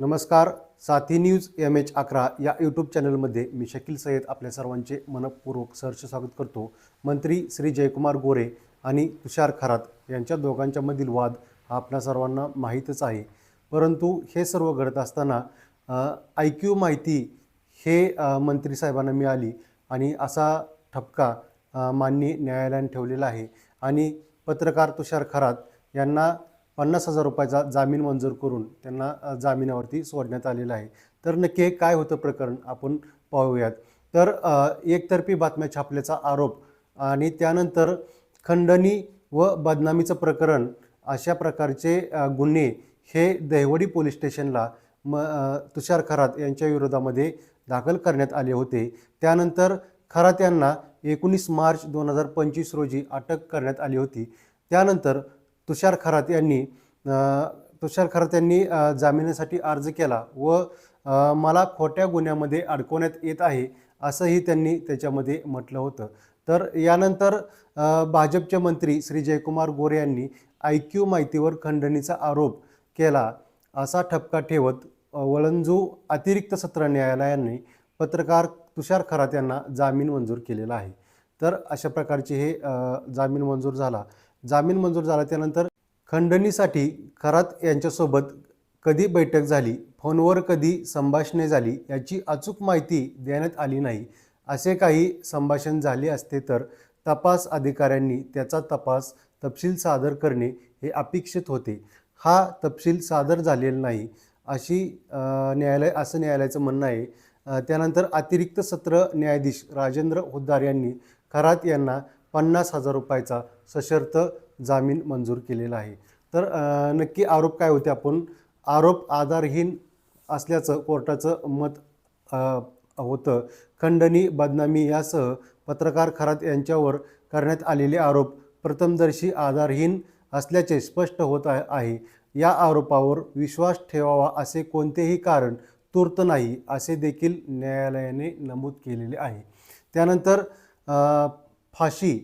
नमस्कार साथी news M H अकरा या यूट्यूब चॅनलमध्ये मी शकील सय्यद आपल्या सर्वांचे मनपूर्वक सहर्ष स्वागत करतो. मंत्री श्री जयकुमार गोरे आणि तुषार खरात यांच्या दोघांच्या मधील वाद हा आपल्या सर्वांना माहीतच आहे. परंतु हे सर्व घडत असताना आय क्यू माहिती हे मंत्री साहेबांना मिळाली आणि असा ठपका माननीय न्यायालयाने ठेवलेला आहे. आणि पत्रकार तुषार खरात यांना पन्नास हजार रुपयाचा जामीन मंजूर करून त्यांना जामिनावरती सोडण्यात आलेलं आहे. तर नक्की हे काय होतं प्रकरण आपण पाहूयात. तर एकतर्फी बातम्या छापल्याचा आरोप आणि त्यानंतर खंडणी व बदनामीचं प्रकरण अशा प्रकारचे गुन्हे हे दहिवडी पोलीस स्टेशनला म तुषार खरात यांच्या विरोधामध्ये दाखल करण्यात आले होते. त्यानंतर खरात यांना एकोणीस मार्च दोन हजार पंचवीस रोजी अटक करण्यात आली होती. त्यानंतर तुषार खरात यांनी तुषार खरात यांनी जामिनासाठी अर्ज केला व मला खोट्या गुन्ह्यामध्ये अडकवण्यात येत आहे असंही त्यांनी त्याच्यामध्ये म्हटलं होतं. तर यानंतर भाजपचे मंत्री श्री जयकुमार गोरे यांनी आय क्यू माहितीवर खंडणीचा आरोप केला असा ठपका ठेवत वळंजू अतिरिक्त सत्र न्यायालयाने पत्रकार तुषार खरात यांना जामीन मंजूर केलेला आहे. तर अशा प्रकारचे हे जामीन मंजूर झाला. जामीन मंजूर झाला. त्यानंतर खंडणीसाठी खरात यांच्यासोबत कधी बैठक झाली? फोनवर कधी संभाषणे झाली? याची अचूक माहिती देण्यात आली नाही. असे काही संभाषण झाले असते तर तपास अधिकाऱ्यांनी त्याचा तपास तपशील सादर करणे हे अपेक्षित होते. हा तपशील सादर झालेला नाही अशी न्यायालय असं न्यायालयाचं म्हणणं आहे. त्यानंतर अतिरिक्त सत्र न्यायाधीश राजेंद्र हुद्दार यांनी खरात यांना पन्नास हजार रुपयाचा सशर्त जामीन मंजूर केलेला आहे. तर नक्की आरोप काय होते आपण? आरोप आधारहीन असल्याचं कोर्टाचं मत होतं. खंडणी बदनामी यासह पत्रकार खरात यांच्यावर करण्यात आलेले आरोप प्रथमदर्शी आधारहीन असल्याचे स्पष्ट होत आहे- या आरोपावर विश्वास ठेवावा असे कोणतेही कारण तूर्त नाही असे देखील न्यायालयाने नमूद केलेले आहे. त्यानंतर फाशी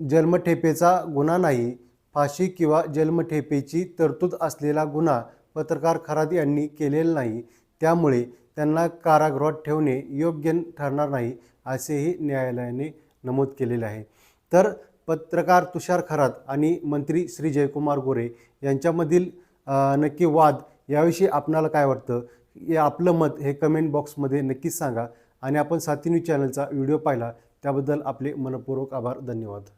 जन्मठेपेचा गुन्हा नाही फाशी किंवा जन्मठेपेची तरतूद असलेला गुन्हा पत्रकार खरात यांनी केलेला नाही त्यामुळे त्यांना कारागृहात ठेवणे योग्य ठरणार नाही असेही न्यायालयाने नमूद केलेले आहे. तर पत्रकार तुषार खरात आणि मंत्री श्री जयकुमार गोरे यांच्यामधील नक्की वाद याविषयी आपणाला काय वाटतं? हे आपलं मत हे कमेंट बॉक्समध्ये नक्कीच सांगा आणि आपण साथी न्यूज चॅनलचा व्हिडिओ पाहिला त्याबद्दल आपले मनपूर्वक आभार धन्यवाद.